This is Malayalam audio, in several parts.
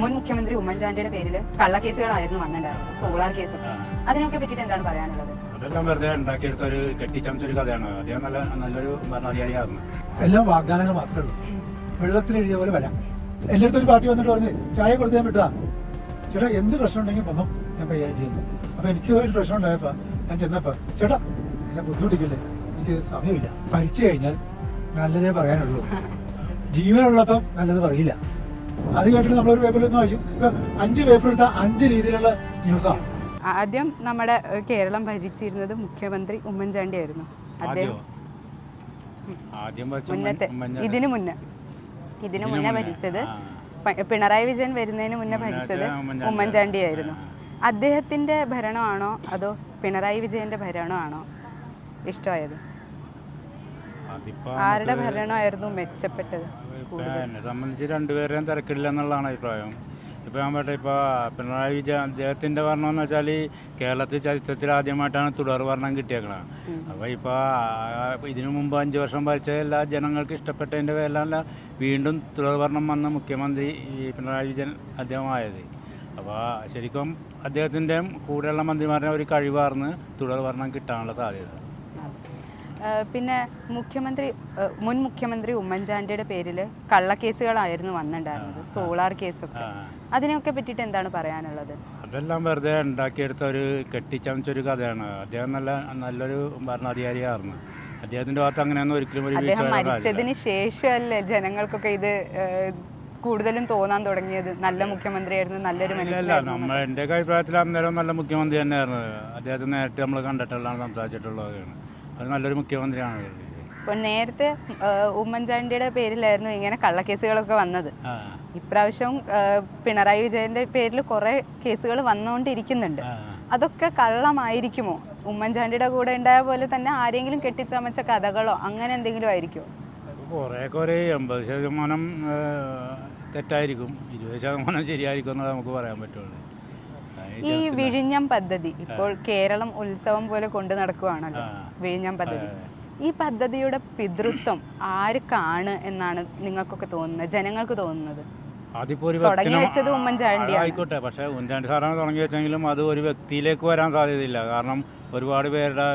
മുൻ മുഖ്യമന്ത്രി ഉമ്മൻചാണ്ടിയുടെ പേരിൽ കള്ളക്കേസുകളായിരുന്നു വന്നിട്ടുണ്ടായിരുന്നത് സോളാർ കേസ് അതിനൊക്കെ പറ്റിയിട്ട് എന്താണ് പറയാനുള്ളത്? അതെല്ലാം വെറുതെ ഉണ്ടാക്കിയെടുത്ത ഒരു കഥയാണ്. അദ്ദേഹം നല്ല നല്ലൊരു ഭരണാധികാരിയായിരുന്നു. എല്ലാം വാഗ്ദാനങ്ങൾ മാത്രമേ ഉള്ളൂ. വെള്ളത്തിൽ എഴുതിയ പോലെ വരാം. എല്ലായിടത്തും ഒരു പാർട്ടി വന്നിട്ട് പറഞ്ഞ് ചായ കൊടുത്താൽ വിട്ടാ വിട്ടതാ. ചേട്ടാ എന്ത് പ്രശ്നം ഉണ്ടെങ്കിൽ വന്നോ. ഞാൻ കൈകാര്യം ചെയ്യുന്നു. അപ്പൊ എനിക്ക് ഒരു പ്രശ്നം ഉണ്ടായപ്പോ ഞാൻ ചെന്നപ്പോ ചേട്ടാ എന്നെ ബുദ്ധിമുട്ടിക്കില്ലേ? എനിക്ക് സമയമില്ല. ഭരിച്ചു കഴിഞ്ഞാൽ നല്ലതേ പറയാനുള്ളൂ. ജീവനുള്ളപ്പം നല്ലത് പറയില്ല. അത് കേട്ടിട്ട് നമ്മളൊരു പേപ്പറിൽ വായിച്ചു. അഞ്ച് പേപ്പർ എടുത്താൽ അഞ്ച് രീതിയിലുള്ള ന്യൂസാണ് ആദ്യം നമ്മുടെ കേരളം ഭരിച്ചിരുന്നത് മുഖ്യമന്ത്രി ഉമ്മൻചാണ്ടി ആയിരുന്നു അദ്ദേഹം മുന്നത്തെ ഇതിനു മുന്നേ. ഇതിനു മുന്നേ ഭരിച്ചത് പിണറായി വിജയൻ വരുന്നതിന് മുന്നേ ഭരിച്ചത് ഉമ്മൻചാണ്ടി ആയിരുന്നു. അദ്ദേഹത്തിന്റെ ഭരണമാണോ അതോ പിണറായി വിജയന്റെ ഭരണമാണോ ഇഷ്ടമായത്? ആരുടെ ഭരണമായിരുന്നു മെച്ചപ്പെട്ടത്? എന്നെ സംബന്ധിച്ച് രണ്ടുപേരെയും തിരക്കിടില്ല എന്നുള്ളതാണ് അഭിപ്രായം. ഇപ്പൊ ഞാൻ പറയട്ടെ ഇപ്പൊ പിണറായി വിജയൻ അദ്ദേഹത്തിന്റെ ഭരണം എന്ന് വെച്ചാൽ കേരളത്തിൽ ചരിത്രത്തിൽ ആദ്യമായിട്ടാണ് തുടർ ഭരണം കിട്ടിയേക്കണത് അപ്പോൾ ഇപ്പൊ ഇതിനു മുമ്പ് അഞ്ച് വർഷം ഭരിച്ച എല്ലാ ജനങ്ങൾക്ക് ഇഷ്ടപ്പെട്ടതിന്റെ പേരിലല്ല വീണ്ടും തുടർ ഭരണം വന്ന മുഖ്യമന്ത്രി ഈ പിണറായി വിജയൻ അദ്ദേഹമായത്. അപ്പോൾ ശരിക്കും അദ്ദേഹത്തിന്റെ കൂടെയുള്ള മന്ത്രിമാരുടെ ഒരു കഴിവാർന്ന് തുടർ ഭരണം കിട്ടാനുള്ള സാധ്യത. പിന്നെ മുഖ്യമന്ത്രി മുൻ മുഖ്യമന്ത്രി ഉമ്മൻചാണ്ടിയുടെ പേരിൽ കള്ളക്കേസുകളായിരുന്നു വന്നിട്ടുണ്ടായിരുന്നത് സോളാർ കേസൊക്കെ. അതിനെയൊക്കെ പറ്റിയിട്ട് എന്താണ് പറയാനുള്ളത്? അതെല്ലാം വെറുതെ ഉണ്ടാക്കിയെടുത്ത ഒരു കെട്ടിച്ചമച്ചൊരു കഥയാണ്. അദ്ദേഹം നല്ല നല്ലൊരു ഭരണാധികാരിയായിരുന്നു. അദ്ദേഹത്തിന്റെ ഭാഗത്ത് അങ്ങനെയൊന്നും ഒരിക്കലും ഒരു അദ്ദേഹം മരിച്ചതിന് ശേഷമല്ലേ ജനങ്ങൾക്കൊക്കെ ഇത് കൂടുതലും തോന്നാൻ തുടങ്ങിയത്? നല്ല മുഖ്യമന്ത്രിയായിരുന്നു നല്ലൊരു മനുഷ്യനായിരുന്നു നമ്മൾ എന്റെ അഭിപ്രായത്തിൽ അന്നേരം നല്ല മുഖ്യമന്ത്രി തന്നെയായിരുന്നു. അദ്ദേഹത്തെ നേരിട്ട് നമ്മൾ കണ്ടിട്ടുള്ളതാണ് സംസാരിച്ചിട്ടുള്ളതാണ് അത് നല്ലൊരു മുഖ്യമന്ത്രിയാണ് അപ്പോൾ നേരത്തെ ഏഹ്, ഉമ്മൻചാണ്ടിയുടെ പേരിലായിരുന്നു ഇങ്ങനെ കള്ളക്കേസുകളൊക്കെ വന്നത്. ആ. ഇപ്രാവശ്യം ഏഹ്, പിണറായി വിജയന്റെ പേരിൽ കുറേ കേസുകൾ വന്നുകൊണ്ടിരിക്കുന്നുണ്ട് ആ. അതൊക്കെ കള്ളമായിരിക്കുമോ? ഉമ്മൻചാണ്ടിയുടെ കൂടെ ഉണ്ടായ പോലെ തന്നെ ആരെങ്കിലും കെട്ടിച്ചമച്ച കഥകളോ അങ്ങനെ എന്തെങ്കിലും ആയിരിക്കുമോ? കുറേയൊക്കെ ഒരു എൺപത് ശതമാനം തെറ്റായിരിക്കും. ഇരുപത് ശതമാനം ശരിയായിരിക്കും എന്നത് നമുക്ക് പറയാൻ പറ്റുള്ളൂ. ഈ വിഴിഞ്ഞം പദ്ധതി ഇപ്പോൾ കേരളം ഉത്സവം പോലെ കൊണ്ടു നടക്കുകയാണല്ലോ. വിഴിഞ്ഞം പദ്ധതി. ഈ പദ്ധതിയുടെ പിതൃത്വം ആർക്കാണ് എന്നാണ് നിങ്ങൾക്കൊക്കെ തോന്നുന്നത് ജനങ്ങൾക്ക് തോന്നുന്നത്? തുടങ്ങി വെച്ചത് ഉമ്മൻചാണ്ടിയാണ്. ആയിക്കോട്ടെ പക്ഷേ ഉമ്മൻചാണ്ടി സാറാണ് തുടങ്ങി വെച്ചെങ്കിലും അത് ഒരു വ്യക്തിയിലേക്ക് വരാൻ സാധ്യതയില്ല. കാരണം ഒരുപാട് പേരുടെ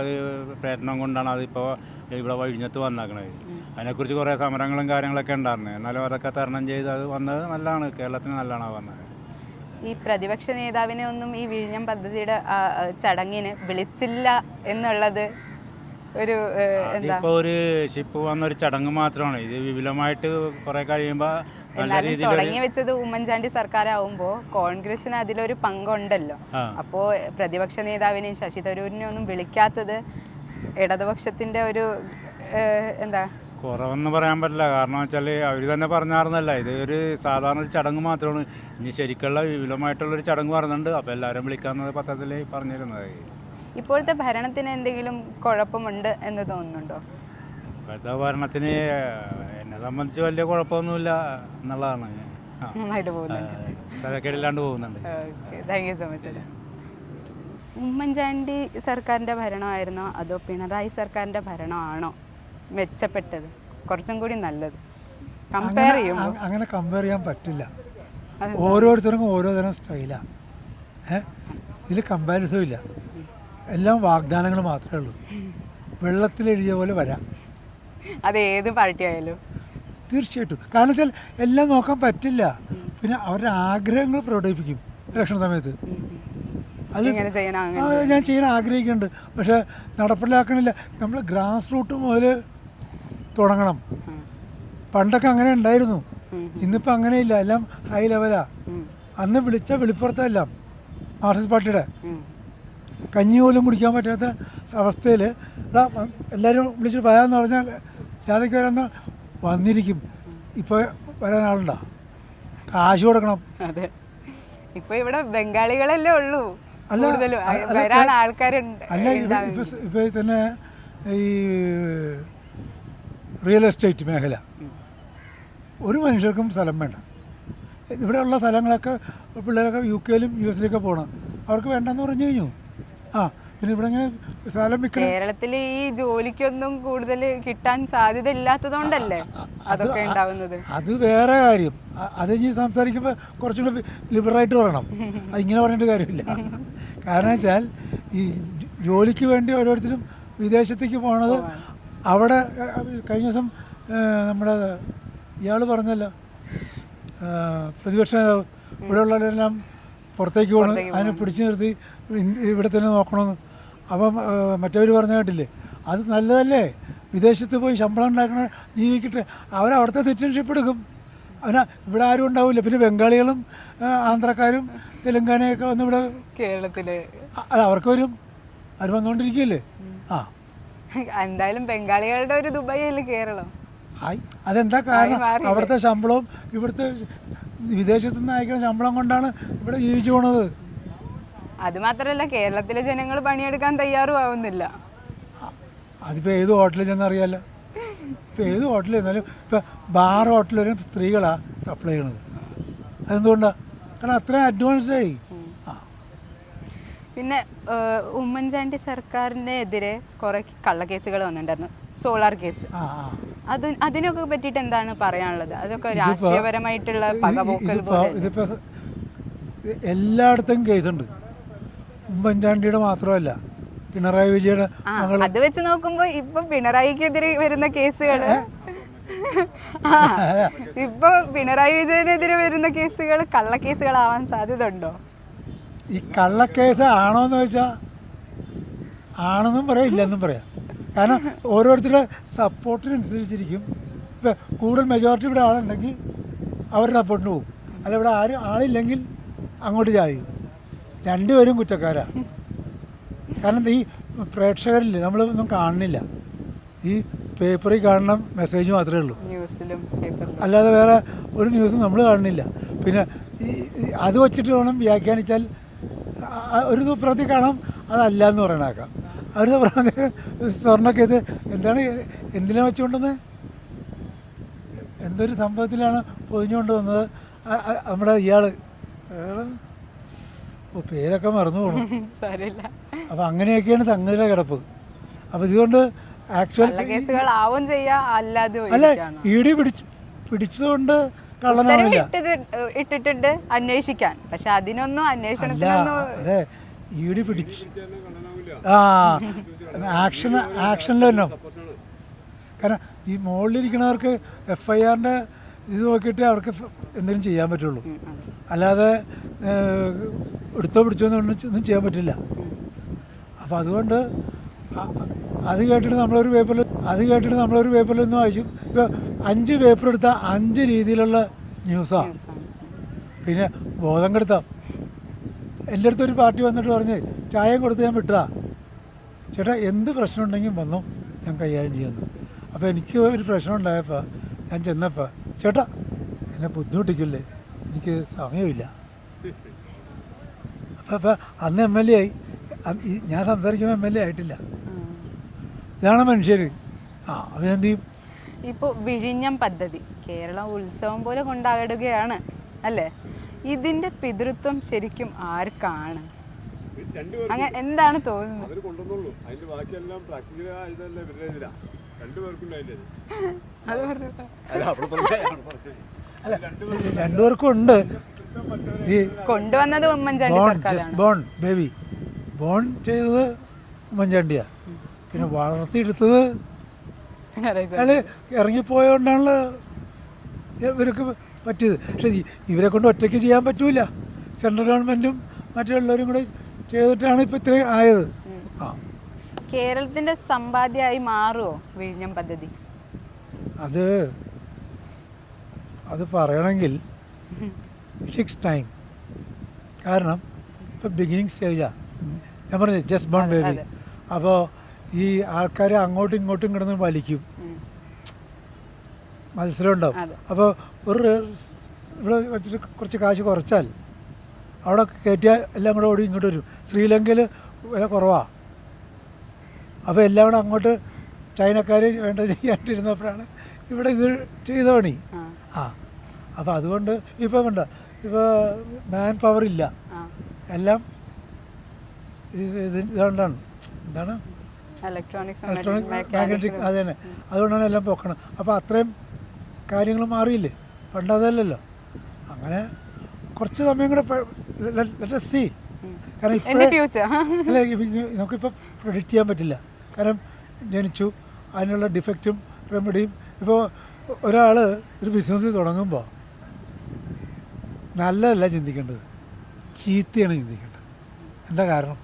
പ്രയത്നം കൊണ്ടാണ് അതിപ്പോൾ ഇവിടെ വഴിഞ്ഞത്ത് വന്നേക്കണത്. അതിനെക്കുറിച്ച് കുറേ സമരങ്ങളും കാര്യങ്ങളൊക്കെ ഉണ്ടായിരുന്നു. എന്നാലും അതൊക്കെ തരണം ചെയ്ത് അത് വന്നത് നല്ലതാണ്. കേരളത്തിന് നല്ലതാണ് വന്നത്. ഈ പ്രതിപക്ഷ നേതാവിനെ ഒന്നും ഈ വിഴിഞ്ഞം പദ്ധതിയുടെ ചടങ്ങിന് വിളിച്ചില്ല എന്നുള്ളത് ഒരു എന്താ? ഒരു ഷിപ്പ് വന്ന ഒരു ചടങ്ങ് മാത്രമാണ്. ഇത് വിപുലമായിട്ട് കുറെ കഴിയുമ്പോൾ എന്നാലും തുടങ്ങി വെച്ചത് ഉമ്മൻചാണ്ടി സർക്കാരാവുമ്പോ കോൺഗ്രസിന് അതിലൊരു പങ്കുണ്ടല്ലോ. അപ്പോ പ്രതിപക്ഷ നേതാവിനെയും ശശി തരൂരിനെ ഒന്നും വിളിക്കാത്തത് ഇടതുപക്ഷത്തിന്റെ ഒരു എന്താ? കുറവെന്ന് പറയാൻ പറ്റില്ല. കാരണം വെച്ചാൽ അവർ തന്നെ പറഞ്ഞായിരുന്നല്ല ഇത് ഒരു സാധാരണ ഒരു ചടങ്ങ് മാത്രമാണ്. ഇനി ശരിക്കുള്ള വിപുലമായിട്ടുള്ളൊരു ചടങ്ങ് പറഞ്ഞിട്ടുണ്ട് അപ്പോൾ എല്ലാവരും വിളിക്കാമെന്നത് പത്രത്തിൽ പറഞ്ഞിരുന്നത്. ഇപ്പോഴത്തെ ഭരണത്തിന് എന്തെങ്കിലും കുഴപ്പമുണ്ട് എന്ന് തോന്നുന്നുണ്ടോ? ഇപ്പോഴത്തെ ഭരണത്തിന് എന്നെ സംബന്ധിച്ച് വലിയ കുഴപ്പമൊന്നുമില്ല എന്നുള്ളതാണ്. തലക്കേടില്ലാണ്ട് പോകുന്നുണ്ട്. Thank you so much Oommen Chandy സർക്കാരിന്റെ ഭരണമായിരുന്നോ? അതോ പിണറായി സർക്കാരിന്റെ ഭരണമാണോ? മെച്ചപ്പെട്ടത്. കുറച്ചും കൂടി നല്ലത്. കമ്പയർ അങ്ങനെ ചെയ്യുമ്പോൾ അങ്ങനെ കമ്പയർ ചെയ്യാൻ പറ്റില്ല? ഓരോരുത്തർക്കും ഓരോ തരം സ്റ്റൈലാണ് ഏ? ഇതിൽ കമ്പാരിസവും ഇല്ല. എല്ലാം വാഗ്ദാനങ്ങൾ മാത്രമേ ഉള്ളൂ. വെള്ളത്തിൽ എഴുതിയ പോലെ വരാം. അത് ഏത് പാർട്ടി ആയാലും. തീർച്ചയായിട്ടും. കാരണം വെച്ചാൽ എല്ലാം നോക്കാൻ പറ്റില്ല. പിന്നെ അവരുടെ ആഗ്രഹങ്ങൾ പ്രകടിപ്പിക്കും ഇലക്ഷൻ സമയത്ത്. അത് ഞാൻ ചെയ്യാൻ ആഗ്രഹിക്കുന്നുണ്ട്. പക്ഷെ നടപ്പിലാക്കണില്ല. നമ്മൾ ഗ്രാസ് റൂട്ട് മുതൽ തുടങ്ങണം. പണ്ടൊക്കെ അങ്ങനെ ഉണ്ടായിരുന്നു. ഇന്നിപ്പോൾ അങ്ങനെയില്ല. എല്ലാം ഹൈ ലെവലാ അന്ന് വിളിച്ച വെളിപ്പുറത്തെല്ലാം മാർക്സിസ്റ്റ് പാർട്ടിയുടെ. കഞ്ഞി പോലും കുടിക്കാൻ പറ്റാത്ത അവസ്ഥയിൽ എല്ലാവരും വിളിച്ചിട്ട് വരാമെന്ന് പറഞ്ഞാൽ ജാഥയ്ക്ക് വരാമെന്ന് വന്നിരിക്കും. ഇപ്പോൾ വരാൻ ആളുണ്ടോ. കാശ് കൊടുക്കണം. അതെ. ഇപ്പൊ ഇവിടെ ബംഗാളികളല്ലേ ഉള്ളൂ. അല്ല, വരാൻ ആൾക്കാരുണ്ട്. അല്ല ഇപ്പൊ തന്നെ ഈ റിയൽ എസ്റ്റേറ്റ് മേഖല. ഒരു മനുഷ്യർക്കും സ്ഥലം വേണ്ട. ഇവിടെയുള്ള സ്ഥലങ്ങളൊക്കെ പിള്ളേരൊക്കെ യു കെയിലും യു എസിലൊക്കെ പോകണം അവർക്ക് വേണ്ടെന്ന് പറഞ്ഞു കഴിഞ്ഞു. ആ പിന്നെ ഇവിടെ ഇങ്ങനെ സ്ഥലം വിൽക്കണം കേരളത്തിൽ ഈ ജോലിക്കൊന്നും കൂടുതൽ കിട്ടാൻ സാധ്യത ഇല്ലാത്തതുകൊണ്ടല്ലേ അതൊക്കെ ഉണ്ടാവുന്നത്? അത് വേറെ കാര്യം. അത് ഇനി സംസാരിക്കുമ്പോൾ കുറച്ചും കൂടി ലിബറായിട്ട് പറയണം അത് ഇങ്ങനെ പറഞ്ഞിട്ട് കാര്യമില്ല. കാരണം വെച്ചാൽ ഈ ജോലിക്ക് വേണ്ടി ഓരോരുത്തരും വിദേശത്തേക്ക് പോണത് അവിടെ കഴിഞ്ഞ ദിവസം നമ്മുടെ ഇയാൾ പറഞ്ഞല്ലോ പ്രതിപക്ഷ നേതാവ് ഇവിടെ ഉള്ളവരെല്ലാം പുറത്തേക്ക് പോകണം അതിനെ പിടിച്ചു നിർത്തി ഇവിടെ തന്നെ നോക്കണമെന്ന്. അപ്പം മറ്റവർ പറഞ്ഞ കേട്ടില്ലേ അത് നല്ലതല്ലേ? വിദേശത്ത് പോയി ശമ്പളം ഉണ്ടാക്കണ ജീവിക്കട്ടെ അവരവിടുത്തെ സിറ്റിസൺഷിപ്പ് എടുക്കും. അവന ഇവിടെ ആരും ഉണ്ടാവില്ല. പിന്നെ ബംഗാളികളും ആന്ധ്രക്കാരും തെലുങ്കാനയൊക്കെ വന്ന് ഇവിടെ കേരളത്തിൽ അത് അവർക്ക് വരും അവർ വന്നുകൊണ്ടിരിക്കുകയല്ലേ ആ എന്തായാലും ബംഗാളികളുടെ ഒരു ദുബായ് അല്ലേ കേരളം? ആയി. അതെന്താ കാരണം? അവിടുത്തെ ശമ്പളവും ഇവിടുത്തെ വിദേശത്തു നിന്ന് അയക്കുന്ന ശമ്പളം കൊണ്ടാണ് ഇവിടെ ജീവിച്ചു പോണത്. അത് മാത്രല്ല കേരളത്തിലെ ജനങ്ങൾ പണിയെടുക്കാൻ തയ്യാറും ആവുന്നില്ല അതിപ്പോൾ ഏത് ഹോട്ടലിൽ ചെന്നറിയാലോ ഇപ്പോൾ ഏത് ഹോട്ടലിൽ ചെന്നാലും ഇപ്പോൾ ബാർ ഹോട്ടലിലും സ്ത്രീകളാ സ്ത്രീകളാണ് സപ്ലൈ ചെയ്യണത്. അതെന്തുകൊണ്ടാണ് കാരണം അത്രയും അഡ്വാൻസ്ഡ് ആയി. ആ പിന്നെ ഉമ്മൻചാണ്ടി സർക്കാരിന്റെ എതിരെ കുറെ കള്ളക്കേസുകൾ വന്നിട്ടുണ്ടായിരുന്നു. Solar case. അത് അതിനൊക്കെ പറ്റിയിട്ട് എന്താണ് പറയാനുള്ളത്? അതൊക്കെ രാഷ്ട്രീയപരമായിട്ടുള്ള പകപോക്കൽ എല്ലായിടത്തും കേസുണ്ട്. ഉമ്മൻചാണ്ടിയുടെ മാത്രമല്ല പിണറായി വിജയുടെ അത് വെച്ച് നോക്കുമ്പോ ഇപ്പൊ പിണറായിക്കെതിരെ വരുന്ന കേസുകൾ ഇപ്പൊ പിണറായി വിജയനെതിരെ വരുന്ന കേസുകൾ കള്ളക്കേസുകളാവാൻ സാധ്യത ഉണ്ടോ ഈ കള്ളക്കേസ് ആണോന്ന് ചോദിച്ചാൽ ആണെന്നും പറയാം ഇല്ലെന്നും പറയാം. കാരണം ഓരോരുത്തരുടെ സപ്പോർട്ടിനനുസരിച്ചിരിക്കും ഇപ്പം കൂടുതൽ മെജോറിറ്റി ഇവിടെ ആളുണ്ടെങ്കിൽ അവരുടെ സപ്പോർട്ടിന് പോകും അല്ല ഇവിടെ ആരും ആളില്ലെങ്കിൽ അങ്ങോട്ട് ചായും. രണ്ടുപേരും കുറ്റക്കാരാണ് കാരണം ഈ പ്രേക്ഷകരില്ല നമ്മളൊന്നും കാണുന്നില്ല. ഈ പേപ്പറിൽ കാണുന്ന മെസ്സേജ് മാത്രമേ ഉള്ളൂ. അല്ലാതെ വേറെ ഒരു ന്യൂസും നമ്മൾ കാണുന്നില്ല. പിന്നെ ഈ അത് വച്ചിട്ട് വേണം വ്യാഖ്യാനിച്ചാൽ ഒരു പ്രതി കാണാം. അതല്ല എന്ന് പറയണേക്കാം ഒരു അവർ സ്വർണക്കേസ് എന്താണ് എന്തിനാ വെച്ചുകൊണ്ടെന്ന് എന്തൊരു സംഭവത്തിലാണ് പൊതിഞ്ഞുകൊണ്ട് വന്നത് നമ്മുടെ ഇയാൾ പേരൊക്കെ മറന്നു പോകണം അപ്പം അങ്ങനെയൊക്കെയാണ് സംഗതിയുടെ കിടപ്പ്. അപ്പോൾ ഇതുകൊണ്ട് ആക്ച്വൽ അല്ല ഇരിക്കാനോ? ഇ ഡി പിടിച്ച് പിടിച്ചതുകൊണ്ട് ഇട്ടത് ഇട്ടിട്ടുണ്ട് അന്വേഷിക്കാൻ. പക്ഷെ അതിനൊന്നും അന്വേഷണത്തിനൊന്നും അതെ പിടിച്ചു. ആ ആക്ഷൻ ആക്ഷനിലല്ലോ കാരണം ഈ മുകളിലിരിക്കുന്നവർക്ക് എഫ് ഐ ആറിന്റെ ഇത് നോക്കിയിട്ട് അവർക്ക് എന്തെങ്കിലും ചെയ്യാൻ പറ്റുള്ളൂ. അല്ലാതെ എടുത്തോ പിടിച്ചോ എന്നൊന്നും ഒന്നും ചെയ്യാൻ പറ്റില്ല. അപ്പോൾ അതുകൊണ്ട് അത് കേട്ടിട്ട് നമ്മളൊരു പേപ്പറിൽ അത് കേട്ടിട്ട് നമ്മളൊരു പേപ്പറിൽ നിന്ന് വായിച്ചു. അഞ്ച് പേപ്പർ എടുത്താൽ അഞ്ച് രീതിയിലുള്ള ന്യൂസാണ് പിന്നെ ബോധം കെടുത്താം. എന്റെ അടുത്തൊരു പാർട്ടി വന്നിട്ട് പറഞ്ഞ് ചായം കൊടുത്ത് ഞാൻ വിട്ടതാ. ചേട്ടാ എന്ത് പ്രശ്നം ഉണ്ടെങ്കിൽ വന്നു ഞാൻ കൈകാര്യം ചെയ്യുന്നു. അപ്പോൾ എനിക്ക് ഒരു പ്രശ്നം ഉണ്ടായപ്പോൾ ഞാൻ ചെന്നപ്പോൾ ചേട്ടാ എന്നെ ബുദ്ധിമുട്ടിക്കില്ലേ? എനിക്ക് സമയമില്ല. അപ്പോൾ അപ്പോൾ അന്ന് എം എൽ എ ആയി. ഞാൻ സംസാരിക്കുമ്പോൾ എം എൽ എ ആയിട്ടില്ല. ഇതാണ് മനുഷ്യർ. ആ അതിനെന്ത് ചെയ്യും? ഇപ്പോൾ വിഴിഞ്ഞം പദ്ധതി കേരള ഉത്സവം പോലെ കൊണ്ടാടുകയാണ് അല്ലേ? ഇതിന്റെ പിതൃത്വം ശരിക്കും ആർക്കാണ്? അങ്ങനെ എന്താണ് തോന്നുന്നത്? രണ്ടുപേർക്കും ഉണ്ട്. ഈ കൊണ്ടുവന്നത് ഉമ്മൻചാണ്ടി ബോൺ ബേബി ബോൺ ചെയ്തത് ഉമ്മൻചാണ്ടിയാണ് പിന്നെ വളർത്തിയെടുത്തത്. അയാൾ ഇറങ്ങിപ്പോയോണ്ടാണല്ലോ ഇവർക്ക് പറ്റിയത്. പക്ഷേ ഇവരെ കൊണ്ട് ഒറ്റയ്ക്ക് ചെയ്യാൻ പറ്റൂല. സെൻട്രൽ ഗവൺമെന്റും മറ്റുള്ളവരും കൂടെ ചെയ്തിട്ടാണ് ഇപ്പൊ ഇത്രയും ആയത്. ആ. കേരളത്തിന്റെ സമ്പാദ്യമായി മാറുമോ വിഴിഞ്ഞം പദ്ധതി? അത് അത് പറയണമെങ്കിൽ ടൈം കാരണം ഇപ്പം ബിഗിനിങ് സ്റ്റേജാ ഞാൻ പറഞ്ഞു ജസ്റ്റ് ബോൺ ബേബി അപ്പോ അപ്പോൾ ഈ ആൾക്കാരെ അങ്ങോട്ടും ഇങ്ങോട്ടും കിടന്ന് വലിക്കും. മത്സരം ഉണ്ടാവും. അപ്പോൾ ഒരു ഇവിടെ വെച്ചിട്ട് കുറച്ച് കാശ് കുറച്ചാൽ അവിടെ കയറ്റിയാൽ എല്ലാം കൂടെ ഓടി ഇങ്ങോട്ട് വരും. ശ്രീലങ്കയിൽ വില കുറവാണ് അപ്പോൾ എല്ലാം കൂടെ അങ്ങോട്ട് ചൈനക്കാർ വേണ്ട ചെയ്യാണ്ടിരുന്നപ്പോഴാണ് ഇവിടെ ഇത് ചെയ്ത പണി. ആ, അപ്പോൾ അതുകൊണ്ട് ഇപ്പോൾ വേണ്ട ഇപ്പോൾ മാൻ പവർ ഇല്ല എല്ലാം ഇത് ഇത് ഇതുകൊണ്ടാണ് എന്താണ്? ഇലക്ട്രോണിക്സ് ഇലക്ട്രോണിക് മാഗ്നറ്റിക് അത് തന്നെ അതുകൊണ്ടാണ് എല്ലാം പൊക്കണം. അപ്പോൾ അത്രയും കാര്യങ്ങൾ മാറിയില്ലേ? പണ്ട് അതല്ലല്ലോ. അങ്ങനെ കുറച്ച് സമയം കൂടെ ലെറ്റ് സി കാരണം അല്ല നമുക്കിപ്പോൾ പ്രൊഡിക്റ്റ് ചെയ്യാൻ പറ്റില്ല. കാരണം ജനിച്ചു അതിനുള്ള ഡിഫക്റ്റും റെമഡിയും ഇപ്പോൾ ഒരാൾ ഒരു ബിസിനസ് തുടങ്ങുമ്പോൾ നല്ലതല്ല ചിന്തിക്കേണ്ടത്. ചീത്തയാണ് ചിന്തിക്കേണ്ടത്. എന്താ കാരണം?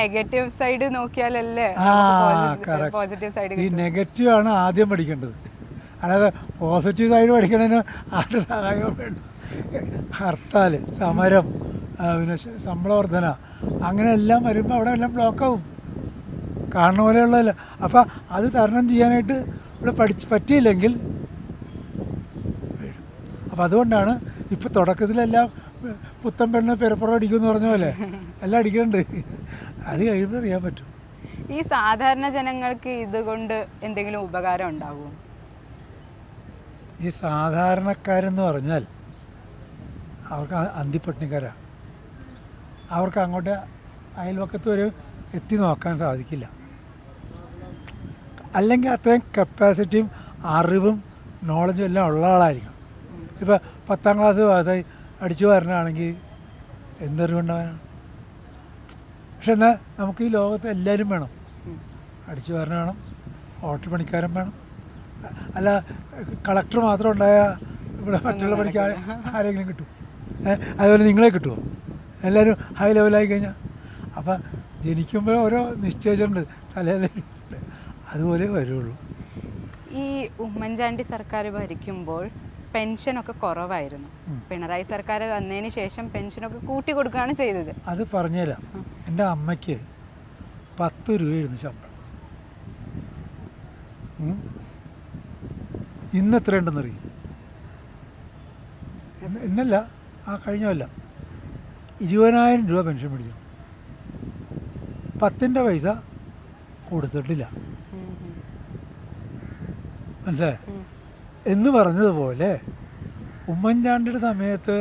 നെഗറ്റീവ് സൈഡ് നോക്കിയാലല്ലേ പോസിറ്റീവ് സൈഡ് ഈ നെഗറ്റീവ് ആണ് ആദ്യം പഠിക്കേണ്ടത്. അല്ലാതെ പോസിറ്റീവ് സൈഡ് പഠിക്കണതിന് ആരുടെ സഹായവും വേണ്ട. ഹർത്താൽ സമരം പിന്നെ ശമ്പളവർദ്ധന ശമ്പള അങ്ങനെ എല്ലാം വരുമ്പോൾ അവിടെ എല്ലാം ബ്ലോക്കാവും കാണുന്ന പോലെയുള്ളതല്ല. അപ്പം അത് തരണം ചെയ്യാനായിട്ട് ഇവിടെ പഠിച്ച് പറ്റിയില്ലെങ്കിൽ അപ്പം അതുകൊണ്ടാണ് ഇപ്പം തുടക്കത്തിലെല്ലാം പുത്തൻ പെണ്ണ് പെരപ്പുറം അടിക്കുമെന്ന് പറഞ്ഞ പോലെ. എല്ലാം അടിക്കുന്നുണ്ട്. അത് കഴിയുമ്പോൾ അറിയാൻ പറ്റും. ഈ സാധാരണ ജനങ്ങൾക്ക് ഇതുകൊണ്ട് എന്തെങ്കിലും ഉപകാരം ഉണ്ടാകുമോ ഈ സാധാരണക്കാരെന്ന് പറഞ്ഞാൽ അവർക്ക് അന്തിപ്പട്ടിണിക്കാരാണ് അന്തിപ്പട്ടിണിക്കാരാ. അവർക്ക് അങ്ങോട്ട് അയൽവക്കത്ത് ഒരു എത്തി നോക്കാൻ സാധിക്കില്ല. അല്ലെങ്കിൽ അത്രയും കപ്പാസിറ്റിയും അറിവും നോളജും എല്ലാം ഉള്ള ആളായിരിക്കണം. ഇപ്പോൾ പത്താം ക്ലാസ് പാസ്സായി അടിച്ചു വരണമാണെങ്കിൽ എന്തറിവുണ്ടാവാനാണ് പക്ഷെ എന്നാൽ നമുക്ക് ഈ ലോകത്ത് എല്ലാവരും വേണം. അടിച്ചു വരണം വേണം ഹോട്ടൽ പണിക്കാരൻ വേണം. അല്ല കളക്ടർ മാത്രം ഉണ്ടായ ഇവിടെ മറ്റുള്ള പണിക്കാർ ആരെങ്കിലും കിട്ടും. അതുപോലെ നിങ്ങളെ കിട്ടുമോ എല്ലാവരും ഹൈ ലെവലായി കഴിഞ്ഞാൽ അപ്പം ജനിക്കുമ്പോൾ ഓരോ നിശ്ചയിച്ചിട്ടുണ്ട് തലയിൽ അതുപോലെ വരുള്ളൂ. ഈ ഉമ്മൻചാണ്ടി സർക്കാർ ഭരിക്കുമ്പോൾ പെൻഷനൊക്കെ കുറവായിരുന്നു. പിണറായി സർക്കാർ വന്നതിന് ശേഷം പെൻഷനൊക്കെ കൂട്ടി കൊടുക്കുകയാണ് ചെയ്തത്. അത് പറഞ്ഞുതരാം. എന്റെ അമ്മയ്ക്ക് പത്ത് രൂപയായിരുന്നു ശമ്പളം. ഇന്ന് എത്ര ഉണ്ടെന്നറിയും ഇന്നല്ല ആ കഴിഞ്ഞല്ല കൊല്ലം. ഇരുപതിനായിരം രൂപ പെൻഷൻ മേടിച്ചു. പത്തിന്റെ പൈസ കൊടുത്തിട്ടില്ല. മനസ്സിലായേ? എന്ന് പറഞ്ഞതുപോലെ ഉമ്മൻചാണ്ടിയുടെ സമയത്ത്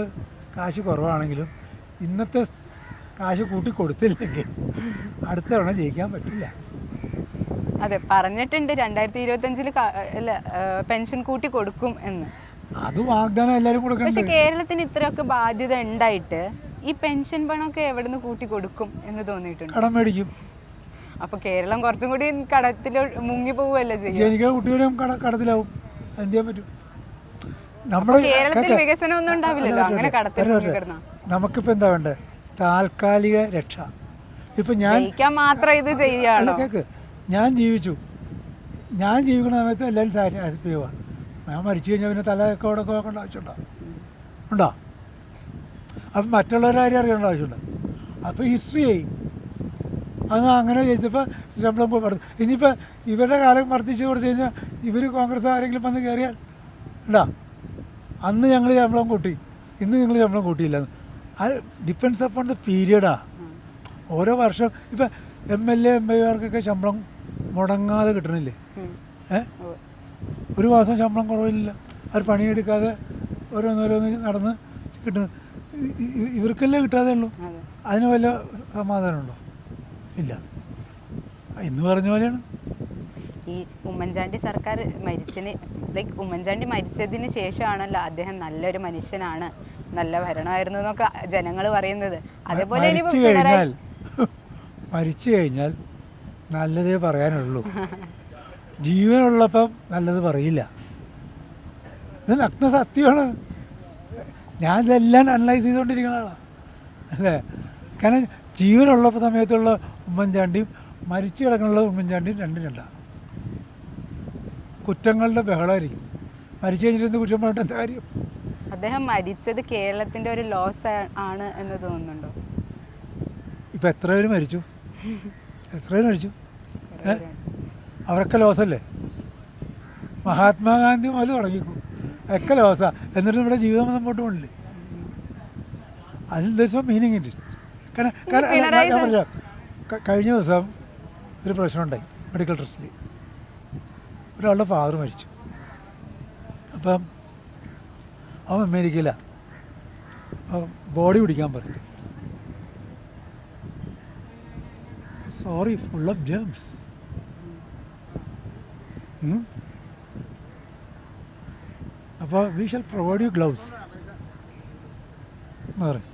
കാശ് കുറവാണെങ്കിലും ഇന്നത്തെ കാശ് കൂട്ടി കൊടുത്തില്ലെങ്കിൽ അടുത്ത തവണ ജയിക്കാൻ പറ്റില്ല. അതെ പറഞ്ഞിട്ടുണ്ട് രണ്ടായിരത്തി ഇരുപത്തി അഞ്ചിൽ പെൻഷൻ കൂട്ടി കൊടുക്കും എന്ന്. അത് വാഗ്ദാനം എല്ലാവരും പക്ഷെ കൊടുക്കണ്ടേ കേരളത്തിന് ഇത്രയൊക്കെ ബാധ്യത ഉണ്ടായിട്ട് ഈ പെൻഷൻ പണമൊക്കെ എവിടെ നിന്ന് കൂട്ടി കൊടുക്കും എന്ന് തോന്നിയിട്ടുണ്ട്. കടം മേടിക്കും. അപ്പൊ കേരളം കുറച്ചും കൂടി കടത്തിൽ മുങ്ങി പോവുകയല്ലേ ചെയ്യും കുട്ടികളും കട കടത്തിലാവും. എന്ത് ചെയ്യാൻ പറ്റും നമ്മുടെ നമുക്കിപ്പോൾ എന്താ വേണ്ടേ? താൽക്കാലിക രക്ഷ. ഇപ്പൊ ഞാൻ കേക്ക്. ഞാൻ ജീവിച്ചു. ഞാൻ ജീവിക്കുന്ന സമയത്ത് എല്ലാവരും ചെയ്യുക ഞാൻ മരിച്ചു കഴിഞ്ഞാൽ പിന്നെ തലയൊക്കെ അവിടെ നോക്കേണ്ട ആവശ്യമുണ്ടോ? ഉണ്ടോ? അപ്പം മറ്റുള്ളവരെ കാര്യം അറിയേണ്ട ആവശ്യമുണ്ട്? അപ്പോൾ ഹിസ്റ്ററി അത് അങ്ങനെ ചെയ്തപ്പോൾ ശമ്പളം പോയി പറഞ്ഞു. ഇനിയിപ്പോൾ ഇവരുടെ കാലം വർദ്ധിച്ച് കൊടുത്തു കഴിഞ്ഞാൽ ഇവർ കോൺഗ്രസ് ആരെങ്കിലും വന്ന് കയറിയാൽ ഉണ്ടാ അന്ന് ഞങ്ങൾ ശമ്പളം കൂട്ടി. ഇന്ന് ഞങ്ങൾ ശമ്പളം കൂട്ടിയില്ല അത് ഡിപ്പെൻസ് അപ്പോൺ ദ പീരിയഡാ. ഓരോ വർഷം ഇപ്പം എം എൽ എ എം പിമാർക്കൊക്കെ ശമ്പളം മുടങ്ങാതെ കിട്ടണില്ലേ? ഏ? ഒരു മാസം ശമ്പളം കുറവില്ല. അവർ പണിയെടുക്കാതെ ഓരോന്നോരോന്ന് നടന്ന് കിട്ടുന്നു ഇവർക്കല്ലേ കിട്ടാതെ ഉള്ളൂ അതെ. അതിന് വല്ല സമാധാനമുണ്ടോ? ഇല്ല. എന്ന് പറഞ്ഞ പോലെയാണ്. ഈ ഉമ്മൻചാണ്ടി സർക്കാർ മരിച്ചതിന് ലൈക്ക് ഉമ്മൻചാണ്ടി മരിച്ചതിന് ശേഷമാണല്ലോ അദ്ദേഹം നല്ലൊരു മനുഷ്യനാണ് നല്ല ഭരണമായിരുന്നു എന്നൊക്കെ ജനങ്ങൾ പറയുന്നത്. അതേപോലെ മരിച്ചു കഴിഞ്ഞാൽ മരിച്ചു കഴിഞ്ഞാൽ നല്ലതേ പറയാനുള്ളൂ. ജീവനുള്ളപ്പം നല്ലത് പറയില്ല. ഇത് നഗ്ന സത്യമാണ്. ഞാൻ ഇതെല്ലാം അനലൈസ് ചെയ്തുകൊണ്ടിരിക്കുന്ന ആളാണ് അല്ലേ? കാരണം ജീവനുള്ളപ്പോൾ സമയത്തുള്ള ഉമ്മൻചാണ്ടിയും മരിച്ചു കിടക്കാനുള്ള ഉമ്മൻചാണ്ടിയും രണ്ടും രണ്ടാണ് കുറ്റങ്ങളുടെ ബഹളമായിരിക്കും മരിച്ചു കഴിഞ്ഞിട്ട് കുറ്റം പറഞ്ഞിട്ട് എന്താ കാര്യം? അദ്ദേഹം മരിച്ചത് കേരളത്തിന്റെ ഒരു ലോസ് ആണ് എന്ന് തോന്നുന്നുണ്ടോ? ഇപ്പം എത്ര പേര് മരിച്ചു? എത്ര പേര് മരിച്ചു? അവരൊക്കെ ലോസല്ലേ? മഹാത്മാഗാന്ധി മുതൽ തുടങ്ങിക്കും. ഒക്കെ ലോസാ. എന്നിട്ട് ഇവിടെ ജീവിതം മുമ്പോട്ട് പോകണില്ലേ അതിൽ ദിവസം മീനിങ് ഉണ്ട് കാരണം കാരണം കഴിഞ്ഞ ദിവസം ഒരു പ്രശ്നമുണ്ടായി മെഡിക്കൽ ട്രസ്റ്റിൽ ഒരാളുടെ ഫാദർ മരിച്ചു. അപ്പം അവൻ അമേരിക്കയില്ല അപ്പം ബോഡി പിടിക്കാൻ പറഞ്ഞു. സോറി ഫുൾ ഓഫ് ജേംസ് അപ്പോൾ we shall provide you gloves എന്ന് പറയും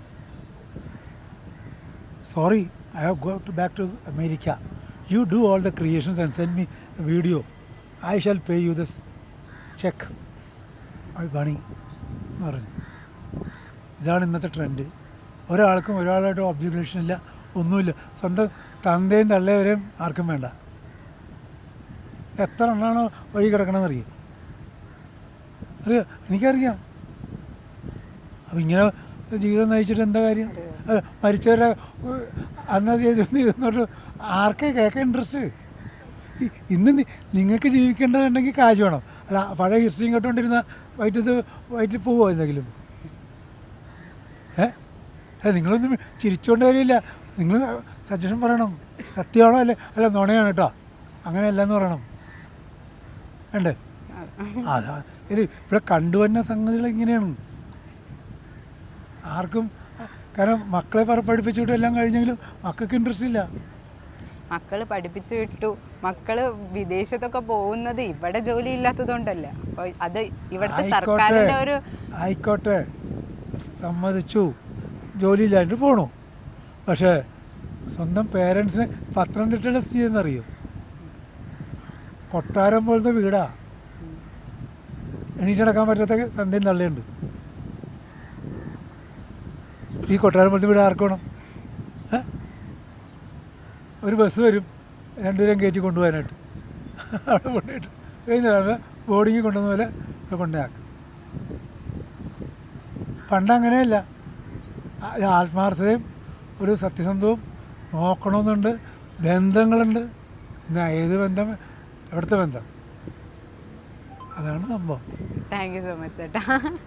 sorry I have go to back to America you do all the creations and send me video I shall pay you this cheque പണി എന്ന് പറഞ്ഞു. ഇതാണ് ഇന്നത്തെ ട്രെൻഡ് ഒരാൾക്കും ഒരാളായിട്ട് ഒബ്ജുഗേഷൻ ഇല്ല ഒന്നുമില്ല. സ്വന്തം തന്തയും തള്ളയവരെയും ആർക്കും വേണ്ട. എത്ര എണ്ണാണോ വഴി കിടക്കണമെന്ന് അറിയാം? അറിയാം എനിക്കറിയാം. അപ്പം ഇങ്ങനെ ജീവിതം നയിച്ചിട്ട് എന്താ കാര്യം? മരിച്ചവരെ അന്ന് ചെയ്തു ഇതെന്നോട്ട് ആർക്കേ കേൾക്കാൻ ഇൻട്രസ്റ്റ് ഇന്ന് നിങ്ങൾക്ക് ജീവിക്കേണ്ടതുണ്ടെങ്കിൽ കാശ് വേണം. അല്ല പഴയ ഹിസ്റ്ററിയും കേട്ടുകൊണ്ടിരുന്ന വയറ്റത്ത് വയറ്റിൽ പോവുമോ എന്തെങ്കിലും? ഏ? അല്ല നിങ്ങളൊന്നും ചിരിച്ചുകൊണ്ട് കാര്യമില്ല. നിങ്ങൾ സജഷൻ പറയണം. സത്യമാണോ അല്ലേ? അല്ല നുണയാണ് കേട്ടോ. അങ്ങനെയല്ല എന്ന് പറയണം വേണ്ടേ അതാ ഇത് ഇവിടെ കണ്ടുവരുന്ന സംഗതികൾ ഇങ്ങനെയാണ്. ആർക്കും കാരണം മക്കളെ പറ പഠിപ്പിച്ചിട്ട് എല്ലാം കഴിഞ്ഞെങ്കിലും മക്കൾക്ക് ഇൻട്രസ്റ്റ് ഇല്ല. മക്കൾ പഠിപ്പിച്ചു വിട്ടു. മക്കൾ വിദേശത്തൊക്കെ പോകുന്നത് ഇവിടെ ജോലി ഇല്ലാത്തതുകൊണ്ടല്ല. അത് ഇവിടുത്തെ സർക്കാരിന്റെ ഒരു ആയിക്കോട്ടെ. സമ്മതിച്ചു. ജോലി ഇല്ലാണ്ട് പോണു. പക്ഷേ സ്വന്തം പേരൻസിന് പത്തനംതിട്ടയുടെ സ്ഥിതി എന്നറിയോ? കൊട്ടാരം പോലത്തെ വീടാ. എണീറ്റടക്കാൻ പറ്റാത്ത സന്ധ്യയും തള്ളിയുണ്ട്. ഈ കൊട്ടാരം പോലത്തെ വീട് ആർക്ക് വേണം? ഏ? ഒരു ബസ് വരും. രണ്ടുപേരും കയറ്റി കൊണ്ടുപോകാനായിട്ട്. അവിടെ കൊണ്ടുപോയിട്ട് കഴിഞ്ഞാൽ ബോർഡിങ്ങിൽ കൊണ്ടുവന്ന പോലെ കൊണ്ടുപോയാക്കും പണ്ട് അങ്ങനെയല്ല. ആത്മാർത്ഥതയും ഒരു സത്യസന്ധവും നോക്കണമെന്നുണ്ട്. ബന്ധങ്ങളുണ്ട്. എന്നാ ഏത് ബന്ധം? എവിടുത്തെ ബന്ധം? അതാണ് സംഭവം. താങ്ക് യു സോ മച്ച് ചേട്ടാ.